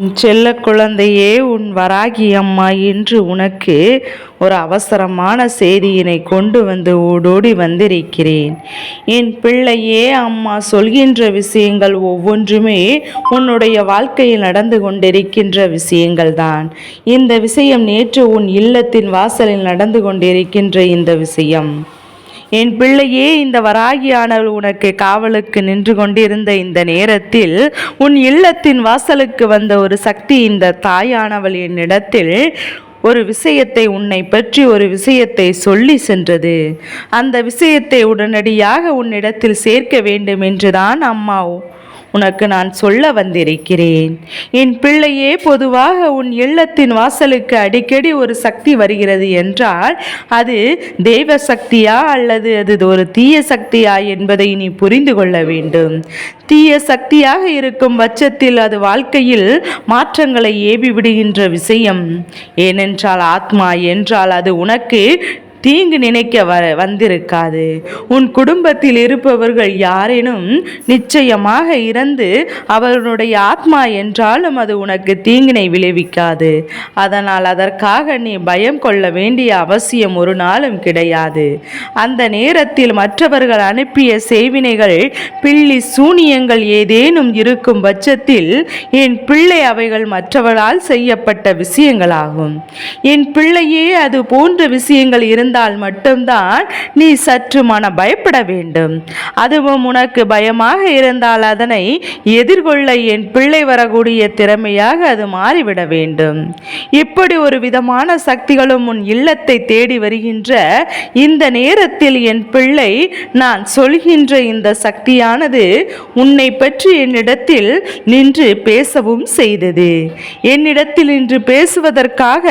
செல்ல குழந்தையே உன் வராகி அம்மா என்று உனக்கு ஒரு அவசரமான செய்தியினை கொண்டு வந்து ஓடோடி வந்திருக்கிறேன். என் பிள்ளையே அம்மா சொல்கின்ற விஷயங்கள் ஒவ்வொன்றுமே உன்னுடைய வாழ்க்கையில் நடந்து கொண்டிருக்கின்ற விஷயங்கள் தான் இந்த விஷயம் நேற்று உன் இல்லத்தின் வாசலில் நடந்து கொண்டிருக்கின்ற இந்த விஷயம். என் பிள்ளையே இந்த வராகியானவள் உனக்கு காவலுக்கு நின்று கொண்டிருந்த இந்த நேரத்தில் உன் இல்லத்தின் வாசலுக்கு வந்த ஒரு சக்தி இந்த தாயானவள் என்னிடத்தில் ஒரு விஷயத்தை உன்னை பற்றி ஒரு விஷயத்தை சொல்லி சென்றது. அந்த விஷயத்தை உடனடியாக உன்னிடத்தில் சேர்க்க வேண்டும் என்றுதான் அம்மா. உனக்கு நான் சொல்ல வந்திருக்கிறேன். என் பிள்ளையே பொதுவாக உன் இல்லத்தின் வாசலுக்கு அடிக்கடி ஒரு சக்தி வருகிறது என்றால் அது தெய்வ சக்தியா அல்லது அது ஒரு தீய சக்தியா என்பதை நீ புரிந்து கொள்ள வேண்டும். தீய சக்தியாக இருக்கும் பட்சத்தில் அது வாழ்க்கையில் மாற்றங்களை ஏவி விடுகின்ற விஷயம். ஏனென்றால் ஆத்மா என்றால் அது உனக்கு தீங்கு நினைக்க வர வந்திருக்காது. உன் குடும்பத்தில் இருப்பவர்கள் யாரேனும் நிச்சயமாக இறந்து அவர்களுடைய ஆத்மா என்றாலும் அது உனக்கு தீங்கினை விளைவிக்காது. அதனால் அதற்காக நீ பயம் கொள்ள வேண்டிய அவசியம் ஒரு நாளும் கிடையாது. அந்த நேரத்தில் மற்றவர்கள் அனுப்பிய செய்வினைகள் பில்லி சூனியங்கள் ஏதேனும் இருக்கும் பட்சத்தில் என் பிள்ளை அவைகள் மற்றவர்களால் செய்யப்பட்ட விஷயங்களாகும். என் பிள்ளையே அது போன்ற விஷயங்கள் இருந்த இருந்தால் மட்டும்தான் நீ சற்று மன பயப்பட வேண்டும். அதுவும் உனக்கு பயமாக இருந்தால் அதனை எதிர்கொள்ள என் பிள்ளை வரக்கூடிய திறமையாக அது மாறிவிட வேண்டும். இப்படி ஒரு விதமான சக்திகளும் உன் இல்லத்தை தேடி வருகின்ற இந்த நேரத்தில் என் பிள்ளை நான் சொல்கின்ற இந்த சக்தியானது உன்னை பற்றி என்னிடத்தில் நின்று பேசவும் செய்தது. என்னிடத்தில் நின்று பேசுவதற்காக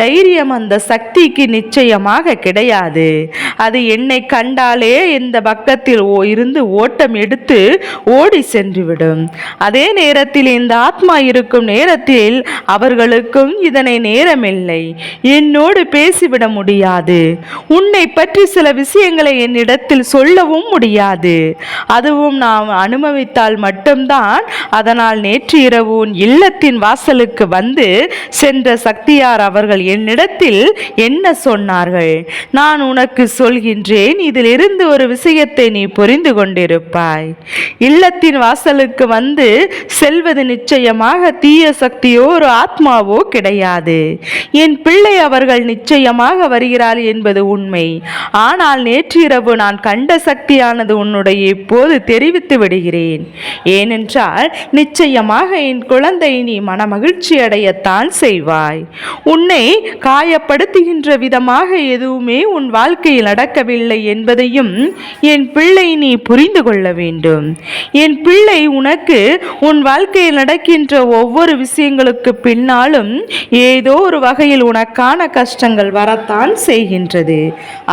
தைரியம் அந்த சக்திக்கு நிச்சயமாக கிடையாது. அது என்னை கண்டாலே இந்த பக்கத்தில் ஓ இருந்து ஓட்டம் எடுத்து ஓடி சென்றுவிடும். அதே நேரத்தில் இந்த ஆத்மா இருக்கும் நேரத்தில் அவர்களுக்கும் இதனை நேரமில்லை. என்னோடு பேசிவிட முடியாது. உன்னை பற்றி சில விஷயங்களை என்னிடத்தில் சொல்லவும் முடியாது. அதுவும் நாம் அனுபவித்தால் மட்டும்தான் அதனால் நேற்று இரவு உன் இல்லத்தின் வாசலுக்கு வந்து சென்ற சக்தியார் அவர்கள் என்னிடத்தில் என்ன சொன்னார்கள்? நான் உனக்கு சொல்கின்றேன் இதிலிருந்து ஒரு விஷயத்தை நீ புரிந்து கொண்டிருப்பாய். இல்லத்தின் வாசலுக்கு வந்து செல்வது நிச்சயமாக தீய சக்தியோ ஒரு ஆத்மாவோ கிடையாது. என் பிள்ளை அவர்கள் நிச்சயமாக வருகிறாள் என்பது உண்மை. ஆனால் நேற்றிரவு நான் கண்ட சக்தியானது உன்னுடைய இப்போது தெரிவித்து விடுகிறேன். ஏனென்றால் நிச்சயமாக என் குழந்தை நீ மனமகிழ்ச்சி அடையத்தான் செய்வாய். உன்னை காயப்படுத்துகின்ற விதமாக எதுவும் எதுவுமே உன் வாழ்க்கையில் நடக்கவில்லை என்பதையும் என் பிள்ளை நீ புரிந்து கொள்ள வேண்டும். என் பிள்ளை உனக்கு உன் வாழ்க்கையில் நடக்கின்ற ஒவ்வொரு விஷயங்களுக்கு பின்னாலும் ஏதோ ஒரு வகையில் உனக்கான கஷ்டங்கள் வரத்தான் செய்கின்றது.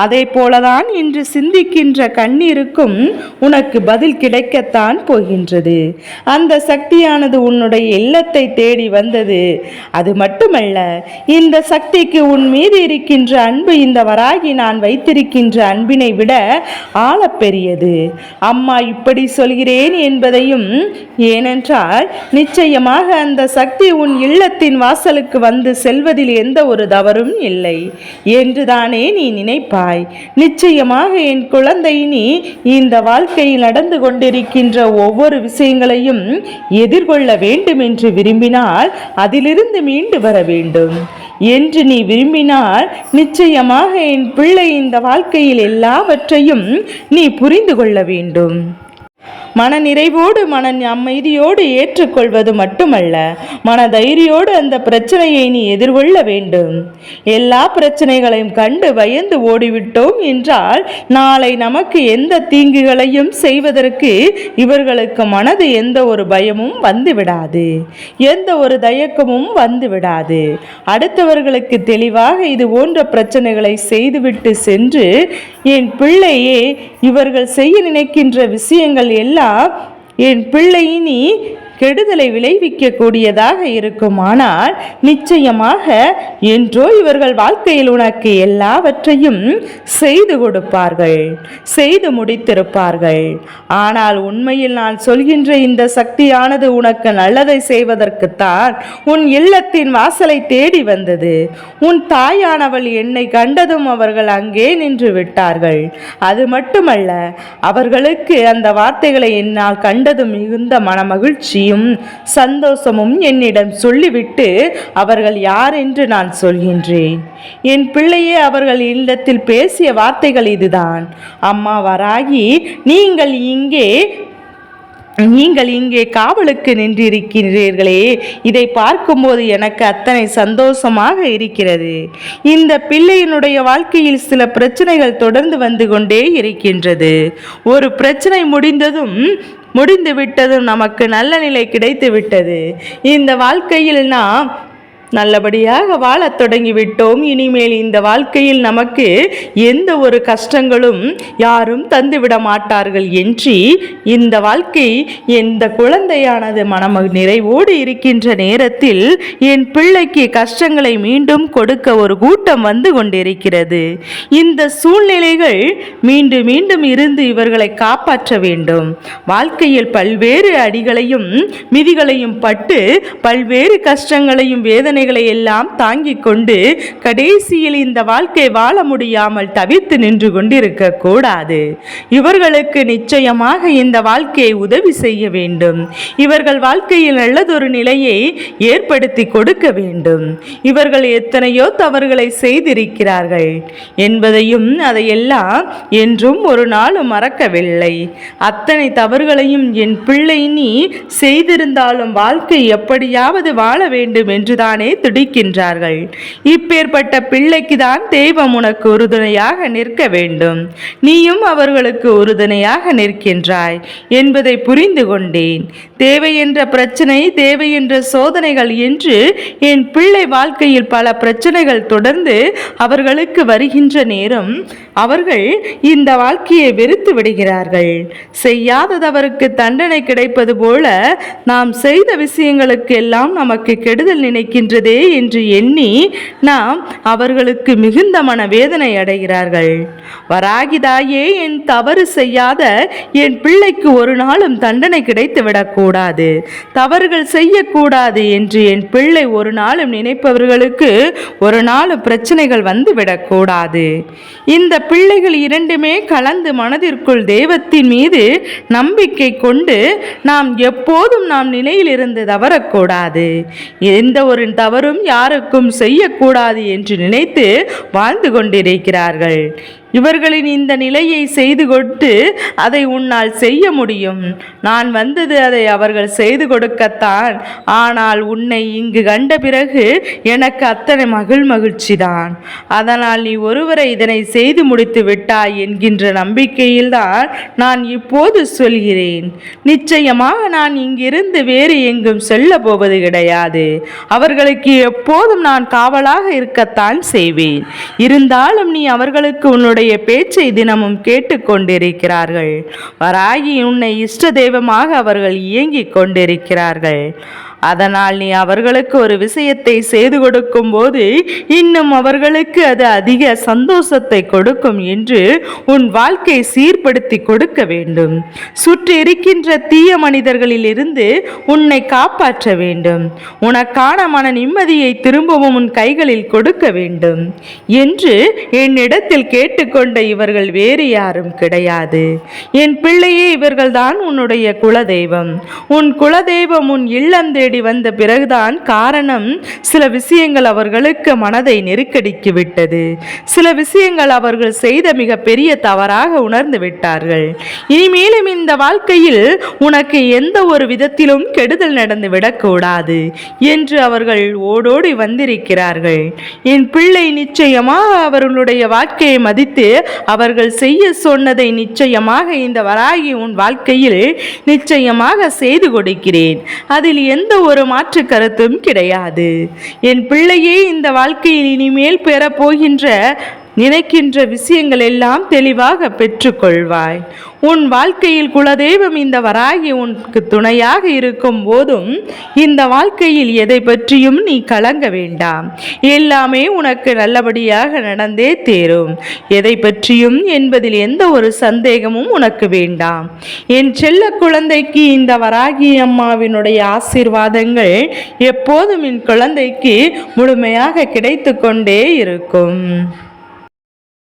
அதே போலதான் இன்று சிந்திக்கின்ற கண்ணீருக்கும் உனக்கு பதில் கிடைக்கத்தான் போகின்றது. அந்த சக்தியானது உன்னுடைய இல்லத்தை தேடி வந்தது. அது மட்டுமல்ல இந்த சக்திக்கு உன் மீது இருக்கின்ற அன்பு இந்த வராகி நான் வைத்திருக்கின்ற அன்பினை விட ஆழப்பெரியது. அம்மா இப்படி சொல்கிறேன் என்பதையும் ஏனென்றால் நிச்சயமாக அந்த சக்தி உன் இல்லத்தின் வாசலுக்கு வந்து செல்வதில் எந்த ஒரு தவறும் இல்லை. என்றுதானே நீ நினைப்பாய்? நிச்சயமாக என் குழந்தை நீ இந்த வாழ்க்கையில் நடந்து கொண்டிருக்கின்ற ஒவ்வொரு விஷயங்களையும் எதிர்கொள்ள வேண்டும் என்று விரும்பினால் அதிலிருந்து மீண்டு வர வேண்டும். என்று நீ விரும்பினால் நிச்சயமாக என் பிள்ளை இந்த வாழ்க்கையில் எல்லாவற்றையும் நீ புரிந்து கொள்ள வேண்டும். மன நிறைவோடு மன அமைதியோடு ஏற்றுக்கொள்வது மட்டுமல்ல மன தைரியோடு அந்த பிரச்சனையை நீ எதிர்கொள்ள வேண்டும். எல்லா பிரச்சனைகளையும் கண்டு பயந்து ஓடிவிட்டோம் என்றால் நாளை நமக்கு எந்த தீங்குகளையும் செய்வதற்கு இவர்களுக்கு மனது எந்த ஒரு பயமும் வந்துவிடாது. எந்த ஒரு தயக்கமும் வந்துவிடாது. அடுத்தவர்களுக்கு தெளிவாக இது போன்ற பிரச்சனைகளை செய்துவிட்டு சென்று என் பிள்ளையே இவர்கள் செய்ய நினைக்கின்ற விஷயங்கள் எல்லாம் என் பிள்ளை இனி கெடுதலை விளைவிக்க கூடியதாக இருக்குமானால் நிச்சயமாக என்றோ இவர்கள் வாழ்க்கையில் உனக்கு எல்லாவற்றையும் செய்து கொடுப்பார்கள் செய்து முடித்திருப்பார்கள். ஆனால் உண்மையில் நான் சொல்கின்ற இந்த சக்தியானது உனக்கு நல்லதை செய்வதற்குத்தான் உன் இல்லத்தின் வாசலை தேடி வந்தது. உன் தாயானவள் என்னை கண்டதும் அவர்கள் அங்கே நின்று விட்டார்கள். அது மட்டுமல்ல அவர்களுக்கு அந்த வார்த்தைகளை என்னால் கண்டதும் மிகுந்த மனமகிழ்ச்சியும் சந்தோஷமும் என்னிடம் சொல்லிவிட்டு அவர்கள் யார் என்று நான் சொல்கின்றேன். என் பிள்ளையே அவர்கள் இல்லத்தில் பேசிய வார்த்தைகள் இதுதான். அம்மா வராகி நீங்கள் இங்கே நீங்கள் இங்கே காவலுக்கு நின்றிருக்கிறீர்களே. இதை பார்க்கும்போது எனக்கு அத்தனை சந்தோஷமாக இருக்கிறது. இந்த பிள்ளையினுடைய வாழ்க்கையில் சில பிரச்சனைகள் தொடர்ந்து வந்து கொண்டே இருக்கின்றது. ஒரு பிரச்சனை முடிந்ததும் முடிந்து விட்டதும் நமக்கு நல்ல நிலை கிடைத்து விட்டது இந்த வாழ்க்கையில் நாம் நல்லபடியாக வாழத் தொடங்கிவிட்டோம். இனிமேல் இந்த வாழ்க்கையில் நமக்கு எந்த ஒரு கஷ்டங்களும் யாரும் தந்துவிட மாட்டார்கள் என்று இந்த வாழ்க்கை எந்த குழந்தையானது மனம நிறைவோடு இருக்கின்ற நேரத்தில் என் பிள்ளைக்கு கஷ்டங்களை மீண்டும் கொடுக்க ஒரு கூட்டம் வந்து கொண்டிருக்கிறது. இந்த சூழ்நிலைகள் மீண்டும் மீண்டும் இருந்து இவர்களை காப்பாற்ற வேண்டும். வாழ்க்கையில் பல்வேறு அடிகளையும் மிதிகளையும் பட்டு பல்வேறு கஷ்டங்களையும் வேதனை வேதனைகளை எல்லாம் தாங்கிக் கொண்டு கடைசியில் இந்த வாழ்க்கை வாழ முடியாமல் தவித்து நின்று கொண்டிருக்க கூடாது. இவர்களுக்கு நிச்சயமாக இந்த வாழ்க்கையை உதவி செய்ய வேண்டும். இவர்கள் வாழ்க்கையில் நல்லதொரு நிலையை ஏற்படுத்தி கொடுக்க வேண்டும். இவர்கள் எத்தனையோ தவறுகளை செய்திருக்கிறார்கள் என்பதையும் அதையெல்லாம் என்றும் ஒரு நாளும் மறக்கவில்லை. அத்தனை தவறுகளையும் என் பிள்ளை நீ செய்திருந்தாலும் வாழ்க்கை எப்படியாவது வாழ வேண்டும் என்றுதானே துடிக்கின்றார்கள். இப்பேற்பட்ட பிள்ளைக்குதான் தெய்வம் உனக்கு உறுதுணையாக நிற்க வேண்டும். நீயும் அவர்களுக்கு உறுதுணையாக நிற்கின்றாய் என்பதை புரிந்து கொண்டேன். தேவை என்ற பிரச்சனை தேவை என்ற சோதனைகள் என்று என் பிள்ளை வாழ்க்கையில் பல பிரச்சனைகள் தொடர்ந்து அவர்களுக்கு வருகின்ற நேரம் அவர்கள் இந்த வாழ்க்கையை வெறுத்து விடுகிறார்கள். செய்யாததவருக்கு தண்டனை கிடைப்பது போல நாம் செய்த விஷயங்களுக்கு எல்லாம் நமக்கு கெடுதல் நினைக்கின்ற நினைக்கின்றதே என்று எண்ணி நாம் அவர்களுக்கு மிகுந்த மனவேதனை அடைகிறார்கள். வராகிதாயே என் தவறு செய்யாத என் பிள்ளைக்கு ஒரு நாளும் தண்டனை கிடைத்து விடக்கூடாது. தவறுகள் செய்யக்கூடாது என்று என் பிள்ளை ஒரு நாளும் நினைப்பவர்களுக்கு ஒரு நாளும் பிரச்சனைகள் வந்து விடக்கூடாது. இந்த பிள்ளைகள் இரண்டுமே கலந்து மனதிற்குள் தெய்வத்தின் மீது நம்பிக்கை கொண்டு நாம் எப்போதும் நாம் நிலையிலிருந்து தவறக்கூடாது. எந்த ஒரு தவறும் யாருக்கும் செய்யக்கூடாது என்று நினைத்து வாழ்ந்து கொண்டிருக்கிறார்கள். இவர்களின் இந்த நிலையை செய்து கொடுத்து அதை உன்னால் செய்ய முடியும். நான் வந்தது அதை அவர்கள் செய்து கொடுக்கத்தான். ஆனால் உன்னை இங்கு கண்ட பிறகு எனக்கு அத்தனை மகிழ் மகிழ்ச்சிதான். அதனால் நீ ஒருவரை இதனை செய்து முடித்து விட்டாய் என்கின்ற நம்பிக்கையில்தான் நான் இப்போது சொல்கிறேன். நிச்சயமாக நான் இங்கிருந்து வேறு எங்கும் செல்ல போவது கிடையாது. அவர்களுக்கு எப்போதும் நான் காவலாக இருக்கத்தான் செய்வேன். இருந்தாலும் நீ அவர்களுக்கு உன்னுடைய பேச்சை தினமும் கேட்டுக்கொண்டிருக்கிறார்கள் வராகி உன்னை இஷ்ட தெய்வமாக அவர்கள் இயங்கிக் கொண்டிருக்கிறார்கள். அதனால் நீ அவர்களுக்கு ஒரு விஷயத்தை செய்து கொடுக்கும் போது இன்னும் அவர்களுக்கு அது அதிக சந்தோஷத்தை கொடுக்கும் என்று உன் வாழ்க்கை சீர்படுத்தி கொடுக்க வேண்டும். சுற்றி இருக்கின்ற தீய மனிதர்களிலிருந்து உன்னை காப்பாற்ற வேண்டும். உனக்கான மன நிம்மதியை திரும்பவும் உன் கைகளில் கொடுக்க வேண்டும் என்று என்னிடத்தில் கேட்டுக்கொண்ட இவர்கள் வேறு யாரும் கிடையாது. என் பிள்ளையே இவர்கள்தான் உன்னுடைய குலதெய்வம். உன் குலதெய்வம் உன் இல்லம் தேடி வந்த பிறகுதான் காரணம் சில விஷயங்கள் அவர்களுக்கு மனதை நெருக்கடிக்கு விட்டது. சில விஷயங்கள் அவர்கள் செய்த மிக பெரிய தவறாக உணர்ந்து விட்டார்கள். இனிமேலும் இந்த வாழ்க்கையில் உனக்கு எந்த ஒரு விதத்திலும் கெடுதல் நடந்து விடக்கூடாது என்று அவர்கள் ஓடோடி வந்திருக்கிறார்கள். என் பிள்ளை நிச்சயமாக அவர்களுடைய வாழ்க்கையை மதித்து அவர்கள் செய்ய சொன்னதை நிச்சயமாக இந்த வராகி உன் வாழ்க்கையில் நிச்சயமாக செய்து கொடுக்கிறேன். அதில் எந்த ஒரு மாற்று கருத்தும் கிடையாது. என் பிள்ளையே இந்த வாழ்க்கையில் இனிமேல் பெறப்போகின்ற நினைக்கின்ற விஷயங்கள் எல்லாம் தெளிவாக பெற்றுக்கொள்வாய். உன் வாழ்க்கையில் குலதெய்வம் இந்த வராகி உனக்கு துணையாக இருக்கும் போதும் இந்த வாழ்க்கையில் எதை பற்றியும் நீ கலங்க வேண்டாம். எல்லாமே உனக்கு நல்லபடியாக நடந்தே தேரும். எதை பற்றியும் என்பதில் எந்த ஒரு சந்தேகமும் உனக்கு வேண்டாம். என் செல்ல குழந்தைக்கு இந்த வராகி அம்மாவினுடைய ஆசீர்வாதங்கள் எப்போதும் என் குழந்தைக்கு முழுமையாக கிடைத்து கொண்டே இருக்கும்.